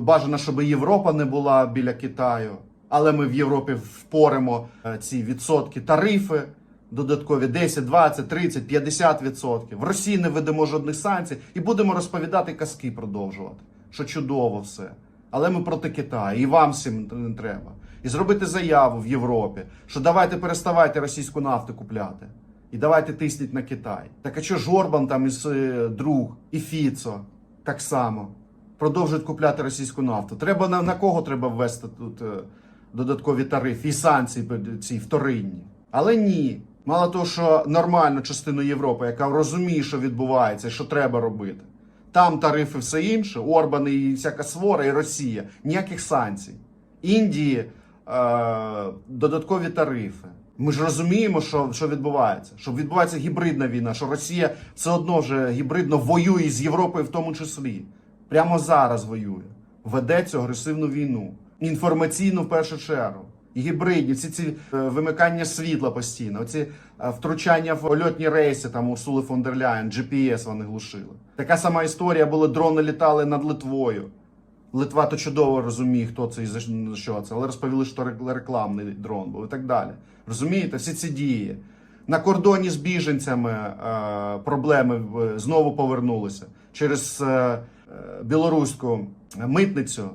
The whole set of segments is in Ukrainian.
Бажано, щоб Європа не була біля Китаю, але ми в Європі впоримо е, ці відсотки тарифи. Додаткові 10, 20, 30, 50 відсотків. В Росії не ведемо жодних санкцій і будемо розповідати казки продовжувати. Що чудово все. Але ми проти Китаю, і вам всім не треба. І зробити заяву в Європі, що давайте переставайте російську нафту купляти. І давайте тисніть на Китай. Так а що ж Орбан там із е, друг, і Фіцо так само продовжують купляти російську нафту. Треба на, на кого треба ввести тут е, додаткові тарифи і санкції ці вторинні. Але ні. Мало того, що нормальну частину Європи, яка розуміє, що відбувається, що треба робити. Там тарифи все інше, Орбан і всяка свора, і Росія. Ніяких санкцій. Індії е, додаткові тарифи. Ми ж розуміємо, що, що відбувається. Що відбувається гібридна війна, що Росія все одно вже гібридно воює з Європою в тому числі. Прямо зараз воює. Веде цю агресивну війну. Інформаційну в першу чергу. Гібридні, всі ці е, вимикання світла постійно, оці е, втручання в польотні рейси там у Сули фон дер GPS вони глушили. Така сама історія була, дрони літали над Литвою. Литва то чудово розуміє, хто це і за що це, але розповіли, що ре- рекламний дрон був і так далі. Розумієте, всі ці дії. На кордоні з біженцями е, проблеми знову повернулися через е, е, білоруську митницю.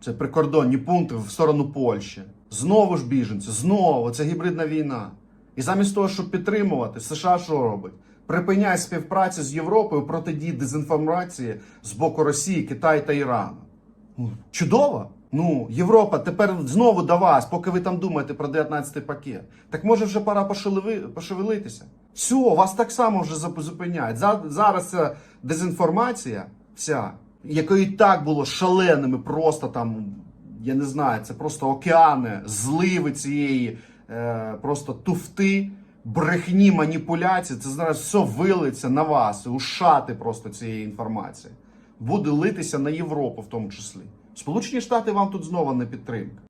Це прикордонні пункти в сторону Польщі. Знову ж біженці, знову це гібридна війна. І замість того, щоб підтримувати, США що робить? Припиняє співпрацю з Європою протидії дезінформації з боку Росії, Китаю та Ірану. Ну, Чудово! Ну, Європа тепер знову до вас, поки ви там думаєте про 19-й пакет. Так може вже пора пошевели- пошевелитися? Все, вас так само вже зупиняють. Зараз ця дезінформація, вся, якої так було шаленими, просто там, я не знаю, це просто океани, зливи цієї е, просто туфти, брехні, маніпуляції. Це зараз все вилиться на вас, ушати просто цієї інформації буде литися на Європу в тому числі. Сполучені Штати вам тут знову не підтримка.